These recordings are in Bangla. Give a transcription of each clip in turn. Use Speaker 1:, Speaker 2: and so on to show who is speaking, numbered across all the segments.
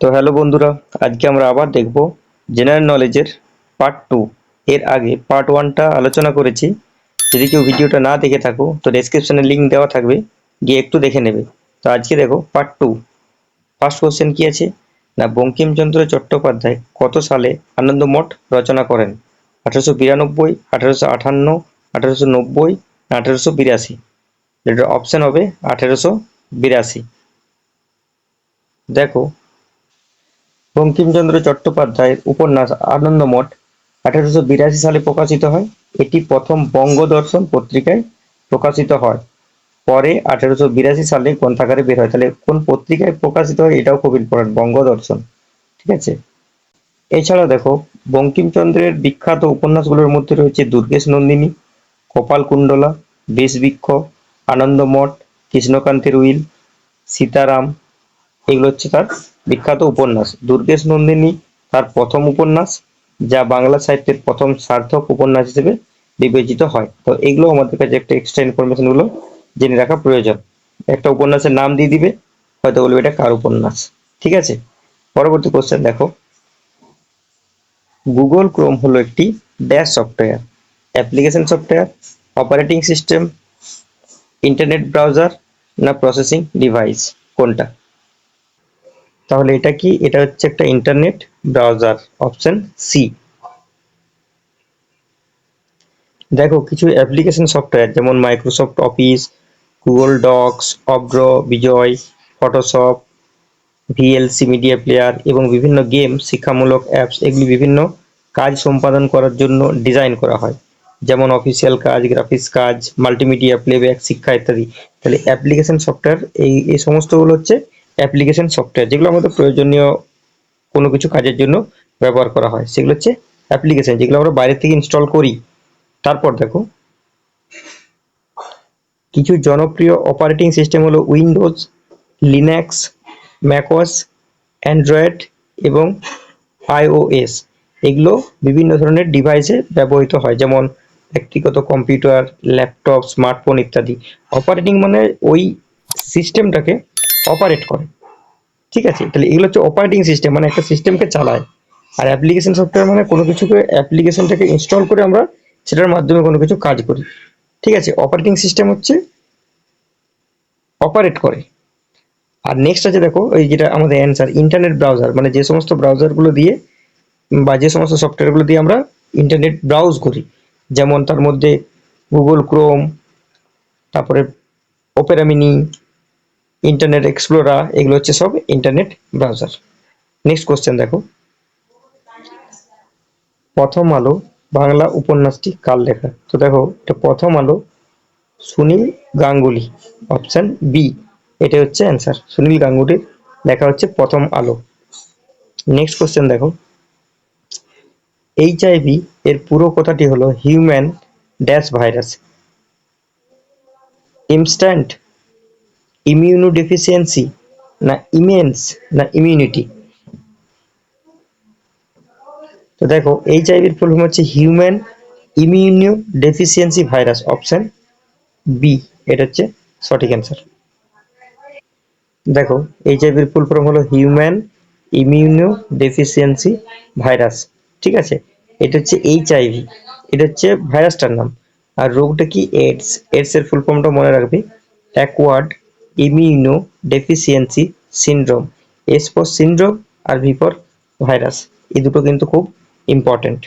Speaker 1: তো হ্যালো বন্ধুরা, আজকে আমরা আবার দেখব জেনারেল নলেজের পার্ট টু এর আগে পার্ট ওয়ানটা আলোচনা করেছি। যদি কেউ ভিডিওটা না দেখে থাকো, তো ডেসক্রিপশনে লিঙ্ক দেওয়া থাকবে, গিয়ে একটু দেখে নেবে। তো আজকে দেখো পার্ট টু ফার্স্ট কোশ্চেন কি আছে? না বঙ্কিমচন্দ্র চট্টোপাধ্যায় কত সালে আনন্দমঠ রচনা করেন? আঠারোশো বিরানব্বই, আঠারোশো আটান্ন আঠারোশো নব্বই আঠারোশো বিরাশি? এটার অপশন হবে আঠারোশো বিরাশি। দেখো বঙ্কিমচন্দ্র চট্টোপাধ্যায়ের উপন্যাস আনন্দমঠ আঠারোশো বিরাশি সালে প্রকাশিত হয়। এটি প্রথম বঙ্গদর্শন পত্রিকায় প্রকাশিত হয়। পরে আঠারোশো বিরাশি সালে গ্রন্থাগারে বের হয়। তাহলে কোন পত্রিকায় প্রকাশিত হয় এটাও খুব ইম্পর্টেন্ট বঙ্গদর্শন। ঠিক আছে? এছাড়া দেখো, বঙ্কিমচন্দ্রের বিখ্যাত উপন্যাসগুলোর মধ্যে রয়েছে দুর্গেশ নন্দিনী কপালকুণ্ডলা বিষবৃক্ষ আনন্দমঠ কৃষ্ণকান্তের উইল, সীতারাম, এগুলো হচ্ছে তার বিখ্যাত উপন্যাস। দুর্গেশ নন্দিনী তার প্রথম উপন্যাস, যা বাংলা সাহিত্যের প্রথম সার্থক উপন্যাস হিসেবে বিবেচিত হয়। তো এগুলো আমাদের কাছে একটা এক্সট্রা ইনফরমেশনগুলো জেনে রাখা প্রয়োজন। একটা উপন্যাসের নাম দিয়ে দিবে, হয়তো বলবে এটা কার উপন্যাস? ঠিক আছে? পরবর্তী কোশ্চেন দেখো। গুগল ক্রোম হলো একটি dash software application software operating system internet browser না প্রসেসিং ডিভাইস কোনটা? তাহলে এটা কি? এটা হচ্ছে একটা ইন্টারনেট ব্রাউজার অপশন সি দেখো, কিছু অ্যাপ্লিকেশন সফটওয়্যার যেমন মাইক্রোসফট অফিস গুগল ডক্স অব্র Bijoy Photoshop VLC media player এবং বিভিন্ন গেম শিক্ষামূলক অ্যাপস এগুলি বিভিন্ন কাজ সম্পাদন করার জন্য ডিজাইন করা হয়। যেমন অফিসিয়াল কাজ গ্রাফিক্স কাজ মাল্টিমিডিয়া প্লেব্যাক শিক্ষা ইত্যাদি। তাহলে অ্যাপ্লিকেশন সফটওয়্যার এই এই সমস্তগুলো হচ্ছে অ্যাপ্লিকেশন সফটওয়্যার, যেগুলো আমাদের প্রয়োজনীয় কোনো কিছু কাজের জন্য ব্যবহার করা হয়। সেগুলো হচ্ছে অ্যাপ্লিকেশন, যেগুলো আমরা বাইরে থেকে ইনস্টল করি। তারপর দেখো, কিছু জনপ্রিয় অপারেটিং সিস্টেম হলো উইন্ডোজ লিনাক্স ম্যাকওয়াস অ্যান্ড্রয়েড এবং আইওএস এগুলো বিভিন্ন ধরনের ডিভাইসে ব্যবহৃত হয়, যেমন ব্যক্তিগত কম্পিউটার ল্যাপটপ স্মার্টফোন ইত্যাদি। অপারেটিং মানে ওই সিস্টেমটাকে অপারেট করে। ঠিক আছে, তাহলে এগুলো হচ্ছে অপারেটিং সিস্টেম মানে একটা সিস্টেমকে চালায়। আর অ্যাপ্লিকেশন সফটওয়্যার মানে কোনো কিছুকে অ্যাপ্লিকেশনটাকে ইনস্টল করে আমরা সেটার মাধ্যমে কোনো কিছু কাজ করি। ঠিক আছে অপারেটিং সিস্টেম হচ্ছে অপারেট করে। আর নেক্সট আছে দেখো, ওই যেটা আমাদের অ্যান্সার ইন্টারনেট ব্রাউজার মানে যে সমস্ত ব্রাউজারগুলো দিয়ে বা যে সমস্ত সফটওয়্যারগুলো দিয়ে আমরা ইন্টারনেট ব্রাউজ করি। যেমন তার মধ্যে গুগল ক্রোম তারপরে ওপেরা মিনি ইন্টারনেট এক্সপ্লোরা এগুলো হচ্ছে সব ইন্টারনেট ব্রাউজার নেক্সট কোশ্চেন দেখো। প্রথম আলো বাংলা উপন্যাসটি কার লেখা? তো দেখো, এটা প্রথম আলো সুনীল গাঙ্গুলি অপশন বি এটা হচ্ছে অ্যান্সার সুনীল গাঙ্গুলির লেখা হচ্ছে প্রথম আলো। নেক্সট কোশ্চেন দেখো। এইচ এইচআইভি এর পুরো কথাটি হলো human dash virus instant immunodeficiency না ইমেন্স না ইমিউনিটি তো দেখো এইচআইভির ফুল ফর্ম হচ্ছে human immunodeficiency virus option B এটা হচ্ছে সঠিক অ্যান্সার দেখো এইচআইভির ফুল ফর্ম হলো হিউম্যান ইমিউনো ডেফিসিয়েন্সি ভাইরাস ঠিক আছে? এটা হচ্ছে এইচআইভি এটা হচ্ছে ভাইরাসটার নাম। আর রোগটা কি এডস এডস এর ফুল ফর্মটা মনে রাখবে acquired immunodeficiency syndrome, S for syndrome R V for virus. এই দুটো কিন্তু খুব ইম্পর্টেন্ট।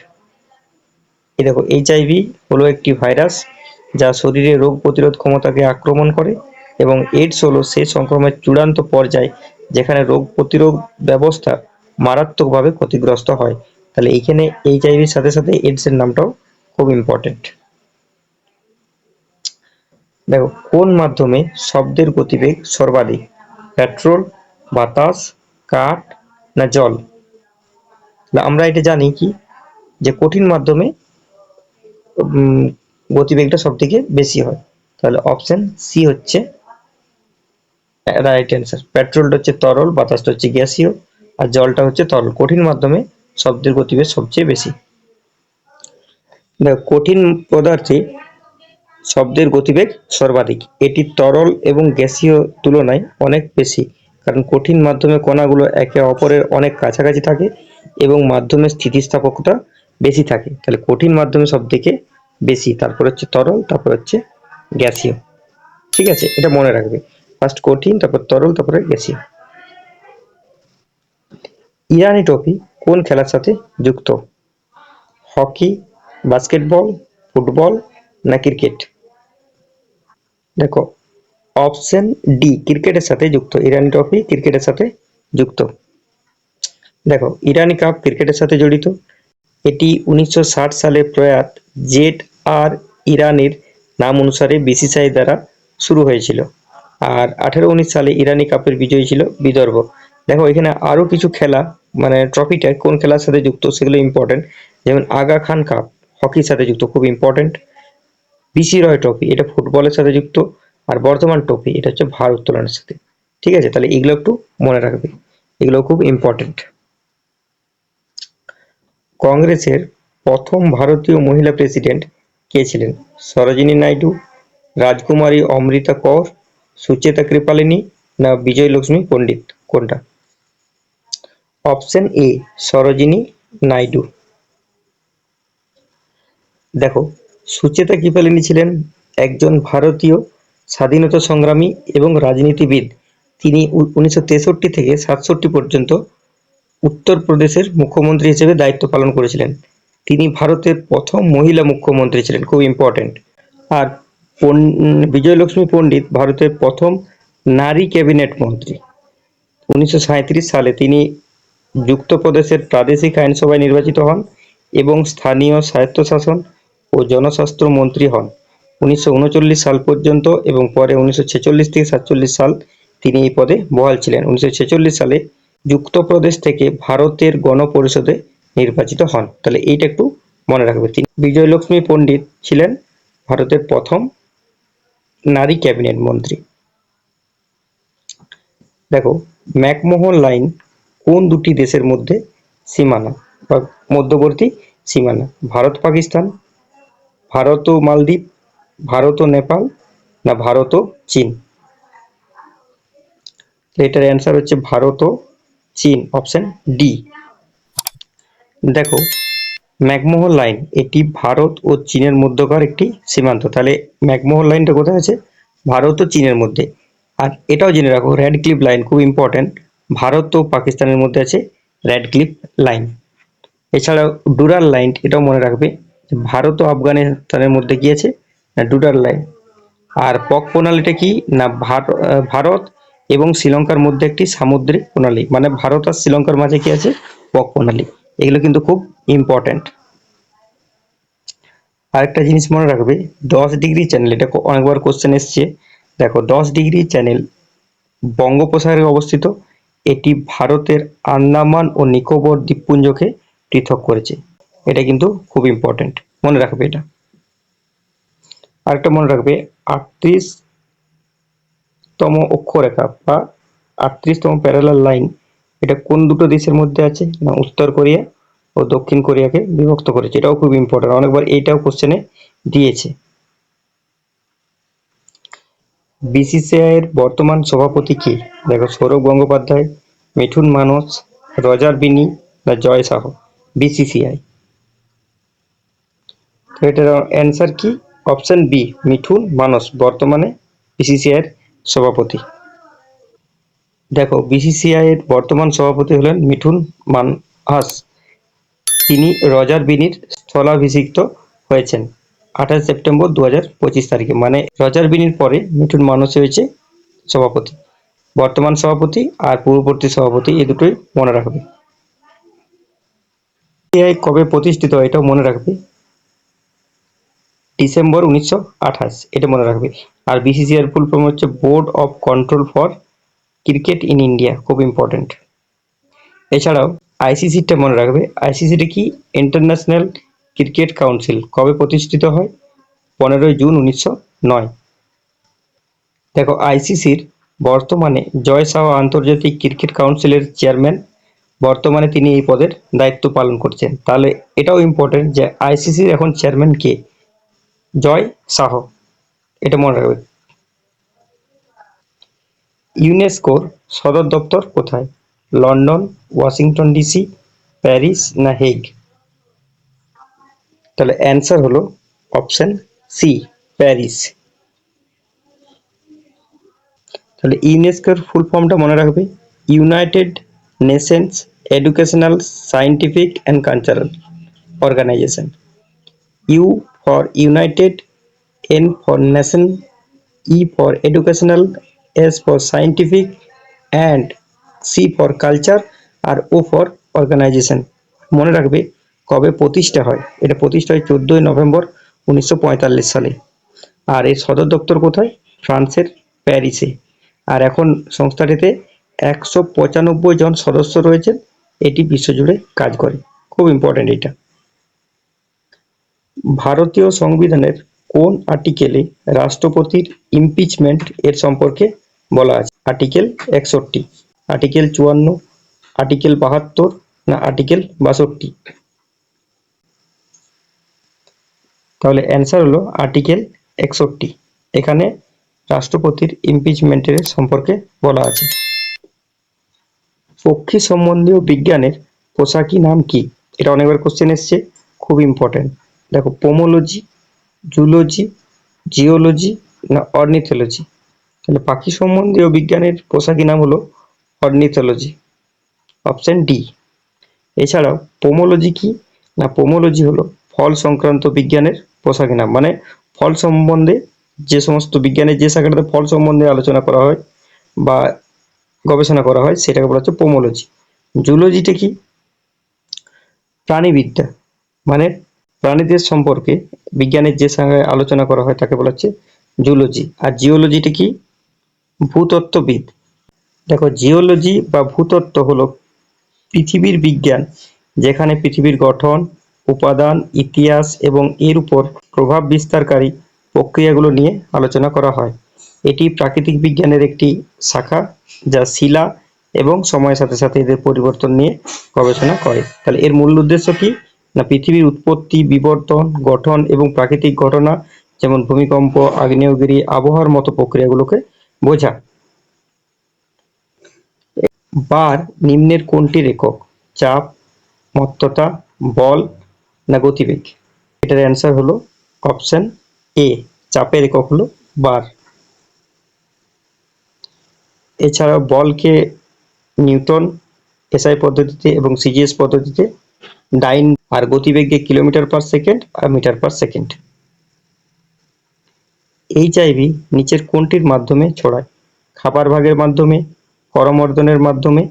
Speaker 1: এই দেখো এইচআইভি হলো একটি ভাইরাস যা শরীরে রোগ প্রতিরোধ ক্ষমতাকে আক্রমণ করে এবং এইডস হলো সেই সংক্রমণের চূড়ান্ত পর্যায় যেখানে রোগ প্রতিরোধ ব্যবস্থা মারাত্মকভাবে ক্ষতিগ্রস্ত হয়। তাহলে এইখানে এইচআইভির সাথে সাথে এইডস এর নামটাও খুব ইম্পর্টেন্ট। দেখো, কোন মাধ্যমে শব্দের গতিবেগ সর্বাধিক? পেট্রোল, বাতাস, কাঠ না জল? আমরা এটা জানি কি? যে কঠিন মাধ্যমে গতিবেগটা সব থেকে বেশি হয়। তাহলে অপশন সি হচ্ছে রাইট অ্যান্সার পেট্রোলটা হচ্ছে তরল, বাতাসটা হচ্ছে গ্যাসীয়, আর জলটা হচ্ছে তরল। কঠিন মাধ্যমে শব্দের গতিবেগ সবচেয়ে বেশি। দেখো, কঠিন পদার্থে শব্দের গতিবেগ সর্বাধিক। এটি তরল এবং গ্যাসীয় তুলনায় অনেক বেশি, কারণ কঠিন মাধ্যমে কণাগুলো একে অপরের অনেক কাছাকাছি থাকে এবং মাধ্যমের স্থিতিস্থাপকতা বেশি থাকে। তাহলে কঠিন মাধ্যমে সব থেকে বেশি, তারপর হচ্ছে তরল, তারপর হচ্ছে গ্যাসীয়। ঠিক আছে, এটা মনে রাখবে। ফার্স্ট কঠিন, তারপর তরল, তারপরে গ্যাসীয়। ইরানি ট্রফি কোন খেলার সাথে যুক্ত? হকি, বাস্কেটবল, ফুটবল না ক্রিকেট? দেখো অপশন ডি ক্রিকেটের সাথে যুক্ত। ইরানি ট্রফি ক্রিকেটের সাথে যুক্ত। দেখো, ইরানি কাপ ক্রিকেটের সাথে জড়িত। এটি উনিশশো ষাট সালে প্রয়াত জেট আর ইরানের নাম অনুসারে বিসিসিআই দ্বারা শুরু হয়েছিল। আর আঠেরো উনিশ সালে ইরানি কাপের বিজয়ী ছিল বিদর্ভ। দেখো, এখানে আরও কিছু খেলা মানে ট্রফিটা কোন খেলার সাথে যুক্ত সেগুলো ইম্পর্টেন্ট যেমন আগা খান কাপ হকির সাথে যুক্ত, খুব ইম্পর্টেন্ট বিসি রয় ট্রফি এটা ফুটবলের সাথে যুক্ত, আর বর্তমান ট্রফি এটা হচ্ছে ভারোত্তোলনের সাথে। ঠিক আছে? তাহলে এগুলো একটু মনে রাখবে। এগুলো খুব ইম্পর্টেন্ট কংগ্রেসের প্রথম ভারতীয় মহিলা প্রেসিডেন্ট কে ছিলেন? সরোজিনী নাইডু, রাজকুমারী অমৃতা কৌর, সুচেতা কৃপালিনী না বিজয় লক্ষ্মী পণ্ডিত? কোনটা? Option A Sarojini Naidu. দেখো সুচেতা কৃপালিনী ছিলেন একজন ভারতীয় স্বাধীনতা সংগ্রামী এবং রাজনীতিবিদ। তিনি উনিশশো তেষট্টি থেকে সাতষট্টি পর্যন্ত উত্তরপ্রদেশের মুখ্যমন্ত্রী হিসেবে দায়িত্ব পালন করেছিলেন। তিনি ভারতের প্রথম মহিলা মুখ্যমন্ত্রী ছিলেন, খুব ইম্পর্টেন্ট আর বিজয়লক্ষ্মী পণ্ডিত ভারতের প্রথম নারী ক্যাবিনেট মন্ত্রী। উনিশশো সাঁইত্রিশ সালে তিনি যুক্তপ্রদেশের প্রাদেশিক আইনসভায় নির্বাচিত হন এবং স্থানীয় স্বায়ত্তশাসন ও জনস্বাস্থ্য মন্ত্রী হন। উনিশশো উনচল্লিশ সাল পর্যন্ত এবং পরে উনিশশো ছেচল্লিশ থেকে সাতচল্লিশ সাল তিনি এই পদে বহাল ছিলেন। উনিশশো ছেচল্লিশ সালে যুক্তপ্রদেশ থেকে ভারতের গণপরিষদে নির্বাচিত হন। তাহলে এইটা একটু মনে রাখবে। তিনি বিজয়লক্ষ্মী পণ্ডিত ছিলেন ভারতের প্রথম নারী ক্যাবিনেট মন্ত্রী। দেখো, ম্যাকমোহন লাইন কোন দুটি দেশের মধ্যে সীমানা বা মধ্যবর্তী সীমানা? ভারত, পাকিস্তান ভারত ও মালদ্বীপ ভারত ও নেপাল, না ভারত ও চীন? এটার অ্যান্সার হচ্ছে ভারত ও চীন অপশন ডি দেখো, ম্যাকমোহন লাইন, এটি ভারত ও চীনের মধ্যকার একটি সীমান্ত। তাহলে ম্যাকমোহন লাইনটা কোথায় আছে? ভারত ও চীনের মধ্যে। আর এটাও জেনে রাখো রেড ক্লিপ লাইন খুব ইম্পর্টেন্ট ভারত ও পাকিস্তানের মধ্যে আছে রেড ক্লিপ লাইন এছাড়াও ডুরাল লাইন এটাও মনে রাখবে ভারত ও আফগানিস্তানের মধ্যে আছে না ডুরাল লাইন আর পক প্রণালীটা কি? না ভারত এবং শ্রীলঙ্কার মধ্যে একটি সামুদ্রিক প্রণালী মানে ভারত আর শ্রীলঙ্কার মাঝে কি আছে? পক প্রণালী। এগুলো কিন্তু খুব ইম্পর্টেন্ট আরেকটা জিনিস মনে রাখবে, দশ ডিগ্রি চ্যানেল এটা অনেকবার কোশ্চেন এসছে। দেখো, দশ ডিগ্রি চ্যানেল বঙ্গোপসাগরে অবস্থিত, এটি ভারতের আন্দামান ও নিকোবর দ্বীপপুঞ্জকে পৃথক করেছে। এটা কিন্তু খুব ইম্পর্টেন্ট মনে রাখবে এটা। আরেকটা মনে রাখবে আটত্রিশ তম অক্ষরেখা বা আটত্রিশতম প্যারালাল লাইন এটা কোন দুটো দেশের মধ্যে আছে? না, উত্তর কোরিয়া ও দক্ষিণ কোরিয়াকে বিভক্ত করেছে। এটাও খুব ইম্পর্টেন্ট অনেকবার এইটাও কোশ্চেনে দিয়েছে। বিসিসিআই এর বর্তমান সভাপতি কে? দেখো, সৌরভ গঙ্গোপাধ্যায়, মিঠুন মানস, রজার বিনি, না জয় সাহ? বিসিসিআই। তো এটার অ্যান্সার কি? অপশন বি মিঠুন মানস, বর্তমানে বিসিসিআই এর সভাপতি। দেখো বিসিসিআই এর বর্তমান সভাপতি হলেন মিঠুন মানহাস তিনি রজার বিনির স্থলাভিষিক্ত হয়েছেন আঠাশ সেপ্টেম্বর দু হাজার পঁচিশ তারিখে। মানে রজার বিনির পরে মিঠুন মানস হয়েছে সভাপতি। বর্তমান সভাপতি আর পূর্ববর্তী সভাপতি এই দুটোই মনে রাখবে। কবে প্রতিষ্ঠিত এটাও মনে রাখবে। ডিসেম্বর উনিশশো আঠাশ, এটা মনে রাখবে। আর বিসিসিআই ফুল ফর্ম হচ্ছে board of control for cricket in India খুব ইম্পর্টেন্ট এছাড়াও আইসিসিটা মনে রাখবে। আইসিসিটা কি? ইন্টারন্যাশনাল ক্রিকেট কাউন্সিল কবে প্রতিষ্ঠিত হয়? পনেরোই জুন উনিশশো নয়। দেখো আইসিসির বর্তমানে জয় শাহ আন্তর্জাতিক ক্রিকেট কাউন্সিলের চেয়ারম্যান বর্তমানে তিনি এই পদের দায়িত্ব পালন করছেন। তাহলে এটাও ইম্পর্টেন্ট যে আইসিসির এখন চেয়ারম্যান কে? জয় শাহ। এটা মনে রাখবে ইউনেস্কোর সদর দপ্তর কোথায়? লন্ডন, ওয়াশিংটন ডিসি, প্যারিস না হেগ? তাহলে অ্যান্সার হলো অপশন সি, প্যারিস। তাহলে ইউনেস্কোর ফুল ফর্মটা মনে রাখবে। United Nations Educational Scientific and Cultural Organization. U for United N for Nation E for Educational S for Scientific and C for Culture R O for organisation মনে রাখবে, কবে প্রতিষ্ঠা হয়? এটা প্রতিষ্ঠা হয় চোদ্দোই নভেম্বর উনিশশো পঁয়তাল্লিশ সালে। আর এর সদর দপ্তর কোথায়? ফ্রান্সের প্যারিসে। আর এখন সংস্থাটিতে একশো পঁচানব্বই জন সদস্য রয়েছেন। এটি বিশ্বজুড়ে কাজ করে। খুব ইম্পর্ট্যান্ট এটা। ভারতীয় সংবিধানের কোন আর্টিকেলে রাষ্ট্রপতির ইমপিচমেন্ট এর সম্পর্কে বলা আছে? আর্টিকেল একষট্টি, আর্টিকেল চুয়ান্ন, আর্টিকেল বাহাত্তর না আর্টিকেল বাষট্টি? তাহলে অ্যান্সার হলো আর্টিকেল একষট্টি। এখানে রাষ্ট্রপতির ইমপিচমেন্টের সম্পর্কে বলা আছে। পক্ষী সম্বন্ধীয় বিজ্ঞানের পোশাকি নাম কি? এটা অনেকবার কোশ্চেন এসছে, খুব ইম্পর্টেন্ট দেখো পোমোলজি জুলজি জিওলজি না অর্নিথোলজি তাহলে পাখি সম্বন্ধীয় বিজ্ঞানের পোশাকি নাম হলো অর্নিথোলজি অপশন ডি এছাড়াও পোমোলজি কি? না পোমোলজি হলো ফল সংক্রান্ত বিজ্ঞানের পোশাকি নাম। মানে ফল সম্বন্ধে যে সমস্ত বিজ্ঞানের যে শাখাটাতে ফল সম্বন্ধে আলোচনা করা হয় বা গবেষণা করা হয়, সেটাকে বলা হচ্ছে পোমোলজি জুলজিটা কি? প্রাণীবিদ্যা। মানে প্রাণীদের সম্পর্কে বিজ্ঞানের যে শাখায় আলোচনা করা হয় তাকে বলা হচ্ছে জুলজি আর জিওলজিটা কি? ভূতত্ত্ববিদ। দেখো জিওলজি বা ভূতত্ত্ব হলো পৃথিবীর বিজ্ঞান, যেখানে পৃথিবীর গঠন, উপাদান, ইতিহাস এবং এর উপর প্রভাব বিস্তারকারী প্রক্রিয়াগুলো নিয়ে আলোচনা করা হয়। এটি প্রাকৃতিক বিজ্ঞানের একটি শাখা যা শিলা এবং সময়ের সাথে সাথে এদের পরিবর্তন নিয়ে গবেষণা করে। তাহলে এর মূল উদ্দেশ্য কি? না পৃথিবীর উৎপত্তি, বিবর্তন, গঠন এবং প্রাকৃতিক ঘটনা, যেমন ভূমিকম্প, আগ্নেয়গিরি, আবহাওয়ার মতো প্রক্রিয়াগুলোকে বোঝা। বার নিম্নের কোনটির একক চাপ, মত্ততা, বল না গতিবেগ? এটার অ্যান্সার হলো অপশন এ। চাপের একক হলো বার। এছাড়া বলকে নিউটন, এসআই পদ্ধতিতে এবং সিজিএস পদ্ধতিতে ডাইন আর গতিবেগকে কিলোমিটার পার সেকেন্ড আর মিটার পার সেকেন্ড। এইচআইভি নিচের কোনটির মাধ্যমে ছড়ায়? খাবার ভাগের মাধ্যমে, করমর্দনের মাধ্যমে,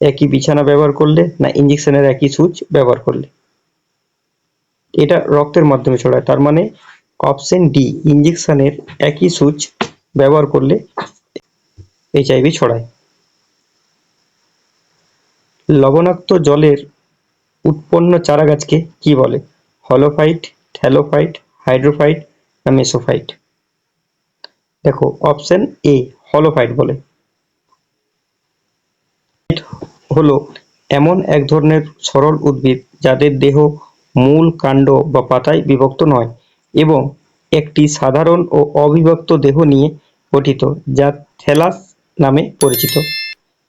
Speaker 1: একই বিছানা ব্যবহার করলে না ইঞ্জেকশনের একই সুচ ব্যবহার করলে? এটা রক্তের মাধ্যমে ছড়ায়, তার মানে অপশন ডি ইঞ্জেকশনের একই সুচ ব্যবহার করলে এইচআইভি ছড়ায়। লবণাক্ত জলের উৎপন্ন চারাগাছকে কি বলে? হলোফাইট থ্যালোফাইট হাইড্রোফাইট না মেসোফাইট? দেখো, অপশন এ, হলোফাইট বলে। হলো এমন এক ধরনের সরল উদ্ভিদ যাদের দেহ মূল কাণ্ড বা পাতায় বিভক্ত নয় এবং একটি সাধারণ ও অবিভক্ত দেহ নিয়ে গঠিত, যা থ্যালাস নামে পরিচিত।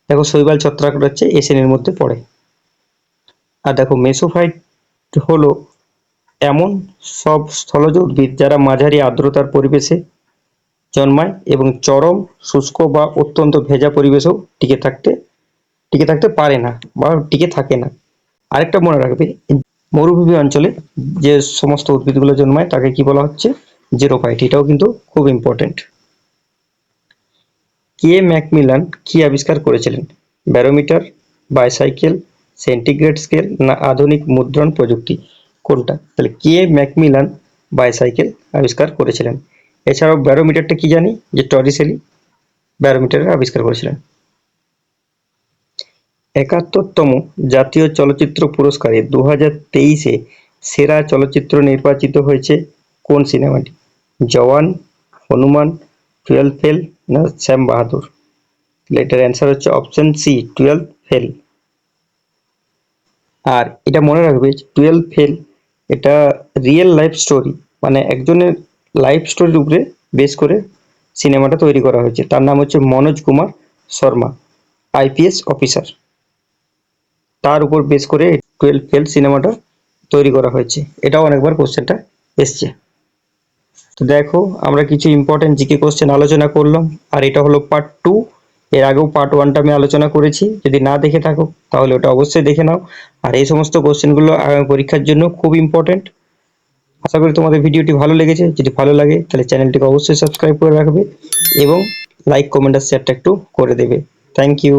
Speaker 1: দেখো, শৈবাল ছত্রাক হচ্ছে এ শ্রেণির মধ্যে পড়ে। আর দেখো মেসোফাইট হলো এমন সব স্থলজ উদ্ভিদ যারা মাঝারি আর্দ্রতার পরিবেশে জন্মায় এবং চরম, শুষ্ক বা অত্যন্ত ভেজা পরিবেশেও টিকে থাকতে টিকে থাকতে পারে না বা টিকে থাকে না। আরেকটা মনে রাখবে, মরুভূমি অঞ্চলে যে সমস্ত উদ্ভিদগুলো জন্মায় তাকে কি বলা হচ্ছে? জিরোফাইট। এটাও কিন্তু খুব ইম্পর্টেন্ট কে ম্যাকমিলান কি আবিষ্কার করেছিলেন? ব্যারোমিটার, বাইসাইকেল সেন্টিগ্রেড স্কেল না আধুনিক মুদ্রণ প্রযুক্তি কোনটা? তাহলে কে ম্যাকমিলান বাইসাইকেল আবিষ্কার করেছিলেন? এছাড়াও ব্যারোমিটারটা কি জানি? যে টরিসেলি ব্যারোমিটারের আবিষ্কার করেছিলেন। একাত্তরতম জাতীয় চলচ্চিত্র পুরস্কারে দু হাজার তেইশে সেরা চলচ্চিত্র নির্বাচিত হয়েছে কোন সিনেমাটি? জওয়ান, হনুমান, টুয়েলভ ফেল না শ্যাম বাহাদুর? এটার অ্যান্সার হচ্ছে অপশন সি টুয়েলভ ফেল। আর এটা মনে রাখবে টুয়েলভ ফেল এটা রিয়েল লাইফ স্টোরি মানে একজনের লাইফ স্টোরির উপরে বেস করে সিনেমাটা তৈরি করা হয়েছে। তার নাম হচ্ছে মনোজ কুমার শর্মা, আইপিএস অফিসার। তার উপর বেস করে টুয়েলভ ফেল সিনেমাটা তৈরি করা হয়েছে। এটাও অনেকবার কোশ্চেনটা এসছে। তো দেখো, আমরা কিছু ইম্পর্টেন্ট জিকে কোশ্চেন আলোচনা করলাম, আর এটা হলো পার্ট টু এর আগেও পার্ট ওয়ানটা আমি আলোচনা করেছি। যদি না দেখে থাকো, তাহলে ওটা অবশ্যই দেখে নাও। আর এই সমস্ত কোশ্চেনগুলো আগামী পরীক্ষার জন্য খুব ইম্পর্টেন্ট আশা করি তোমাদের ভিডিওটি ভালো লেগেছে। যদি ভালো লাগে, তাহলে চ্যানেলটিকে অবশ্যই সাবস্ক্রাইব করে রাখবে এবং লাইক কমেন্ট আর শেয়ারটা একটু করে দেবে। Thank you